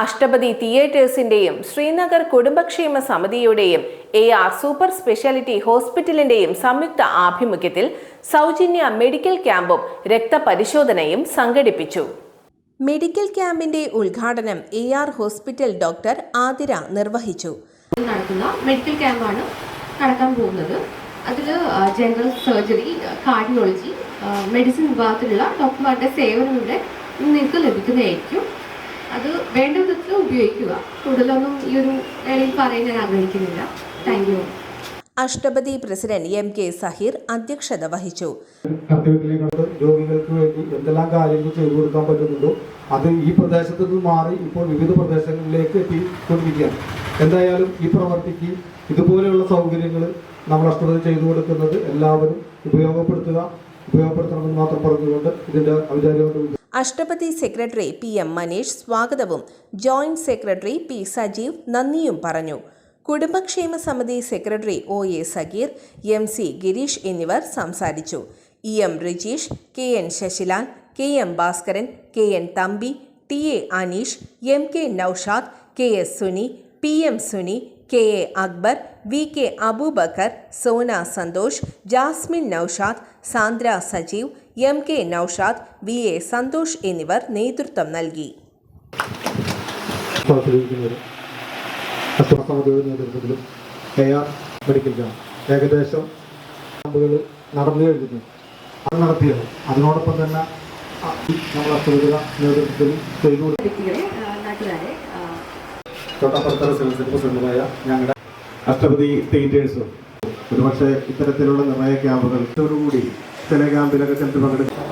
Ashtapathi തിയേറ്റേഴ്സിന്റെയും Srinagar കുടുംബക്ഷേമ സമിതിയുടെയും A R super speciality ഹോസ്പിറ്റലിന്റെയും സംയുക്ത ആഭിമുഖ്യത്തിൽ സൗജന്യ മെഡിക്കൽ ക്യാമ്പും രക്തപരിശോധനയും സംഘടിപ്പിച്ചു. മെഡിക്കൽ ക്യാമ്പിന്റെ ഉദ്ഘാടനം A R hospital doctor Athira നിർവഹിച്ചു. നടക്കുന്ന മെഡിക്കൽ ക്യാമ്പാണ് നടക്കാൻ പോകുന്നത്. അതിൽ ജനറൽ സർജറി കാർഡിയോളജി മെഡിസിൻ വിഭാഗത്തിലുള്ള ഡോക്ടർമാരുടെ സേവനം ഇവിടെ നിങ്ങൾക്ക് ലഭിക്കുന്നതായിരിക്കും. അത് വേണ്ട വിധത്തിൽ ഉപയോഗിക്കുക. കൂടുതലൊന്നും ഈ ഒരു വേളയിൽ പറയാൻ ഞാൻ ആഗ്രഹിക്കുന്നില്ല. Thank you Ashtapathi president M K Saheer അധ്യക്ഷത വഹിച്ചു. രോഗികൾക്ക് വേണ്ടി എന്തെല്ലാം കാര്യങ്ങൾ ചെയ്തു കൊടുക്കാൻ പറ്റുന്നുണ്ടോ? അത് ഈ പ്രദേശത്ത് നിന്ന് മാറി ഇപ്പോൾ വിവിധ പ്രദേശങ്ങളിലേക്ക് എത്തിക്കൊണ്ടിരിക്കുകയാണ്. എന്തായാലും ഈ പ്രവർത്തിക്ക് ഇതുപോലെയുള്ള സൗകര്യങ്ങൾ നമ്മൾ അഷ്ടപതി ചെയ്തു കൊടുക്കുന്നത് എല്ലാവരും ഉപയോഗപ്പെടുത്തുക ഉപയോഗപ്പെടുത്തണമെന്ന് മാത്രം പറഞ്ഞുകൊണ്ട് ഇതിന്റെ ഔപചാരികമായിട്ട് Ashtapathi secretary P M Maneesh സ്വാഗതവും ജോയിന്റ് സെക്രട്ടറി പി സജീവ് നന്ദിയും പറഞ്ഞു. കുടുംബക്ഷേമ സമിതി secretary O A Sageer M C Gireesh എന്നിവർ സംസാരിച്ചു. E M Rijeesh K N Sasilal K M Bhaskaran K N Thampi T A Aneesh M K Naushad K S Suni P M Suni K A Akbar V K Abubakar Sona Santhosh Jasmine Naushad Sandra Sajeev M K Naushad V A Santhosh എന്നിവർ നേതൃത്വം നൽകി. പ്രവർത്തിക്കുന്നത് നേതൃത്വത്തിലും A R medical camp ഏകദേശം ക്യാമ്പുകൾ നടന്നു കഴിഞ്ഞു. അത് നടത്തിയത്. അതിനോടൊപ്പം തന്നെ ആ, നമ്മൾ നേതൃത്വത്തിൽ ചെയ്തു കൊടുത്ത വ്യക്തികളെ നാട്ടുകാരെ തൊട്ടപ്പുറത്തെ റെസിഡൻസിന്റെ ഞങ്ങളുടെ അഷ്ടപതി തിയേറ്റേഴ്സും ഒരുപക്ഷെ ഇത്തരത്തിലുള്ള നിർണയ ക്യാമ്പുകൾ കൂടി ചില ക്യാമ്പിലൊക്കെ ചെന്ന് പങ്കെടുക്കും.